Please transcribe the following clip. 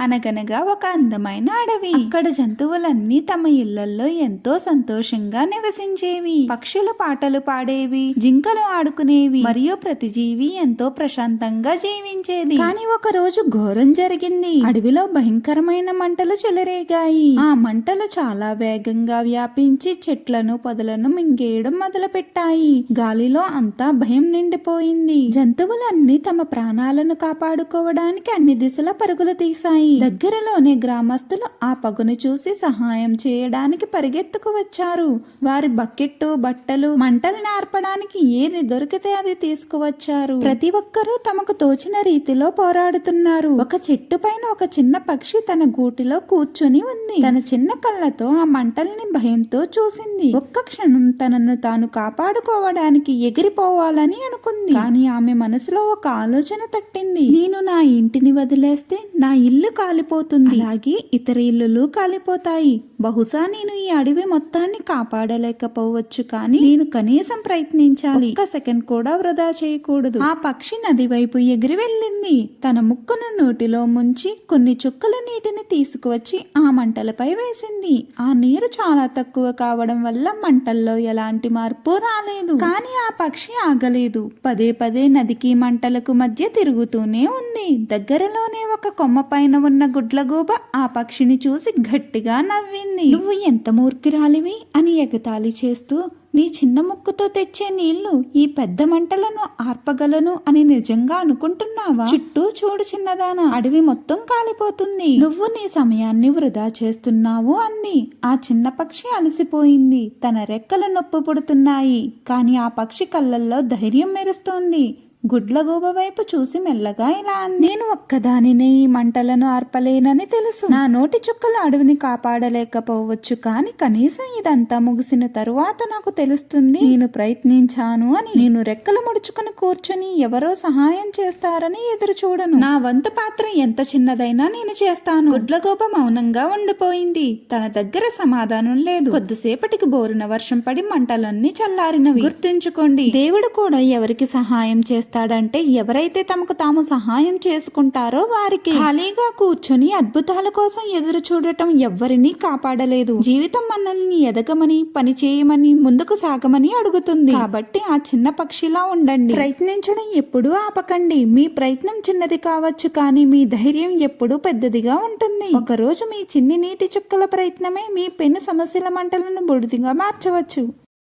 అనగనగా ఒక అందమైన అడవి. అక్కడ జంతువులన్నీ తమ ఇళ్ళల్లో ఎంతో సంతోషంగా నివసించేవి. పక్షులు పాటలు పాడేవి జింకలు ఆడుకునేవి మరియు ప్రతి జీవి ఎంతో ప్రశాంతంగా జీవించేది. కానీ ఒక రోజు ఘోరం జరిగింది. అడవిలో భయంకరమైన మంటలు చెలరేగాయి. ఆ మంటలు చాలా వేగంగా వ్యాపించి చెట్లను పొదలను మింగేయడం మొదలుపెట్టాయి. గాలిలో అంతా భయం నిండిపోయింది. జంతువులన్నీ తమ ప్రాణాలను కాపాడుకోవడానికి అన్ని దిశల పరుగులు తీశాయి. దగ్గరలోనే గ్రామస్తులు ఆ పగును చూసి సహాయం చేయడానికి పరిగెత్తుకు వచ్చారు. వారి బకెట్టు బట్టలు మంటల్ని ఆర్పడానికి ఏది దొరికితే అది తీసుకువచ్చారు. ప్రతి ఒక్కరూ తమకు తోచిన రీతిలో పోరాడుతున్నారు. ఒక చెట్టు పైన ఒక చిన్న పక్షి తన గూటిలో కూర్చుని ఉంది. తన చిన్న కళ్ళతో ఆ మంటల్ని భయంతో చూసింది. ఒక్క క్షణం తనను తాను కాపాడుకోవడానికి ఎగిరిపోవాలని అనుకుంది. కానీ ఆమె మనసులో ఒక ఆలోచన తట్టింది. నేను నా ఇంటిని వదిలేస్తే నా ఇల్లు కాలిపోతుంది. అలాగే ఇతర ఇల్లులు కాలిపోతాయి. బహుశా నేను ఈ అడవి మొత్తాన్ని కాపాడలేకపోవచ్చు కానీ నేను కనీసం ప్రయత్నించాలి. ఒక సెకండ్ కూడా వృధా చేయకూడదు. ఆ పక్షి నది వైపు ఎగిరి వెళ్ళింది. తన ముక్కును నోటిలో ముంచి కొన్ని చుక్కల నీటిని తీసుకువచ్చి ఆ మంటలపై వేసింది. ఆ నీరు చాలా తక్కువ కావడం వల్ల మంటల్లో ఎలాంటి మార్పు రాలేదు. కానీ ఆ పక్షి ఆగలేదు. పదే పదే నదికి మంటలకు మధ్య తిరుగుతూనే ఉంది. దగ్గరలోనే ఒక కొమ్మ పైన ఉన్న గుడ్లగూబ ఆ పక్షిని చూసి గట్టిగా నవ్వింది. నువ్వు ఎంత మూర్ఖిరాలివి? అని ఎగతాళి చేస్తూ నీ చిన్న ముక్కుతో తెచ్చే నీళ్ళు ఈ పెద్ద మంటలను ఆర్పగలను అని నిజంగా అనుకుంటున్నావా? చుట్టూ చూడు చిన్నదానా అడవి మొత్తం కాలిపోతుంది. నువ్వు నీ సమయాన్ని వృధా చేస్తున్నావు అంది. ఆ చిన్న పక్షి అలసిపోయింది. తన రెక్కలు నొప్పి పుడుతున్నాయి కానీ ఆ పక్షి కళ్ళల్లో ధైర్యం మెరుస్తోంది. గుడ్లగూబ వైపు చూసి మెల్లగా ఇలా అంది. నేను ఒక్కదానినే ఈ మంటలను ఆర్పలేనని తెలుసు. నా నోటి చుక్కల అడవిని కాపాడలేకపోవచ్చు కానీ కనీసం ఇదంతా ముగిసిన తరువాత నాకు తెలుస్తుంది. నేను ప్రయత్నించాను అని. నేను రెక్కలు ముడుచుకుని కూర్చుని ఎవరో సహాయం చేస్తారని ఎదురు చూడను. నా వంతు పాత్ర ఎంత చిన్నదైనా నేను చేస్తాను. గుడ్లగూబ మౌనంగా ఉండిపోయింది. తన దగ్గర సమాధానం లేదు. కొద్దిసేపటికి బోరున వర్షం పడి మంటలన్నీ చల్లారినవి. గుర్తుంచుకోండి దేవుడు కూడా ఎవరికి సహాయం చేస్తాడంటే ఎవరైతే తమకు తాము సహాయం చేసుకుంటారో వారికి. ఖాళీగా కూర్చొని అద్భుతాల కోసం ఎదురు చూడటం ఎవ్వరినీ కాపాడలేదు. జీవితం మనల్ని ఎదగమని పని చేయమని ముందుకు సాగమని అడుగుతుంది. కాబట్టి ఆ చిన్న పక్షిలా ఉండండి. ప్రయత్నించడం ఎప్పుడూ ఆపకండి. మీ ప్రయత్నం చిన్నది కావచ్చు కానీ మీ ధైర్యం ఎప్పుడూ పెద్దదిగా ఉంటుంది. ఒక రోజు మీ చిన్ని నీటి చుక్కల ప్రయత్నమే మీ పెను సమస్యల మంటలను బుడిదిగా మార్చవచ్చు.